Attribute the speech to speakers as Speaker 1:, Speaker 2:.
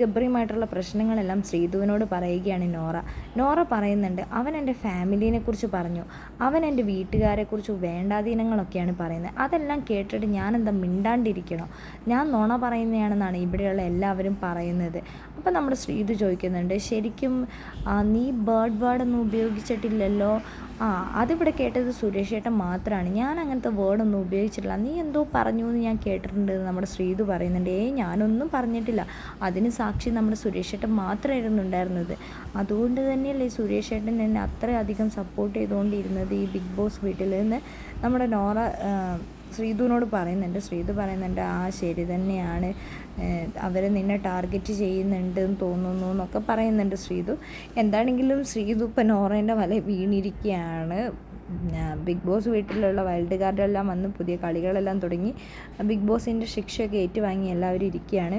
Speaker 1: ഗബ്രിയുമായിട്ടുള്ള പ്രശ്നങ്ങളെല്ലാം ശ്രീധുവിനോട് പറയുകയാണ് നോറ. നോറ പറയുന്നുണ്ട് അവൻ എന്റെ ഫാമിലിനെ കുറിച്ച് പറഞ്ഞു. അവൻ എന്റെ വീട്ടുകാരെക്കുറിച്ച് വേണ്ടാധീനങ്ങളൊക്കെയാണ് പറയുന്നത്. അതെല്ലാം കേട്ടിട്ട് ഞാൻ എന്താ മിണ്ടാണ്ടിരിക്കണോ? ഞാൻ നോണ പറയുന്നതാണെന്നാണ് ഇവിടെയുള്ള എല്ലാവരും പറയുന്നത്. അപ്പോൾ നമ്മുടെ ശ്രീധു ചോദിക്കുന്നുണ്ട് ശരിക്കും നീ ബേർഡ് വേർഡൊന്നും ഉപയോഗിച്ചിട്ടില്ലല്ലോ? ആ അതിവിടെ കേട്ടത് സുരേഷ് ഏട്ടൻ മാത്രമാണ് ഞാൻ അങ്ങനത്തെ വേർഡൊന്നും ഉപയോഗിച്ചിട്ടില്ല. നീ എന്തോ പറഞ്ഞു എന്ന് ഞാൻ കേട്ടിട്ടുണ്ട് നമ്മുടെ ശ്രീധു പറയുന്നുണ്ട്. ഏയ് ഞാനൊന്നും പറഞ്ഞിട്ടില്ല. അതിന് സാക്ഷി നമ്മുടെ സുരേഷ് ഏട്ടൻ മാത്രമായിരുന്നു ഉണ്ടായിരുന്നത്. അതുകൊണ്ട് തന്നെയല്ലേ സുരേഷ് ഏട്ടൻ എന്നെ അത്രയധികം സപ്പോർട്ട് ചെയ്തുകൊണ്ടിരുന്നത് ഈ ബിഗ് ബോസ് വീട്ടിൽ നിന്ന്. നമ്മുടെ നോറ ശ്രീധുവിനോട് പറയുന്നുണ്ട്. ശ്രീധു പറയുന്നുണ്ട് ആ ശരി തന്നെയാണ്. അവർ നിന്നെ ടാർഗറ്റ് ചെയ്യുന്നുണ്ട് എന്ന് തോന്നുന്നു എന്നൊക്കെ പറയുന്നുണ്ട് ശ്രീധു. എന്താണെങ്കിലും ശ്രീധു ഇപ്പം നോറേന്റെ വല വീണിരിക്കുകയാണ്. ബിഗ് ബോസ് വീട്ടിലുള്ള വൈൽഡ് കാർഡെല്ലാം വന്ന് പുതിയ കളികളെല്ലാം തുടങ്ങി. ബിഗ് ബോസിന്റെ ശിക്ഷയൊക്കെ ഏറ്റുവാങ്ങി എല്ലാവരും ഇരിക്കുകയാണ്.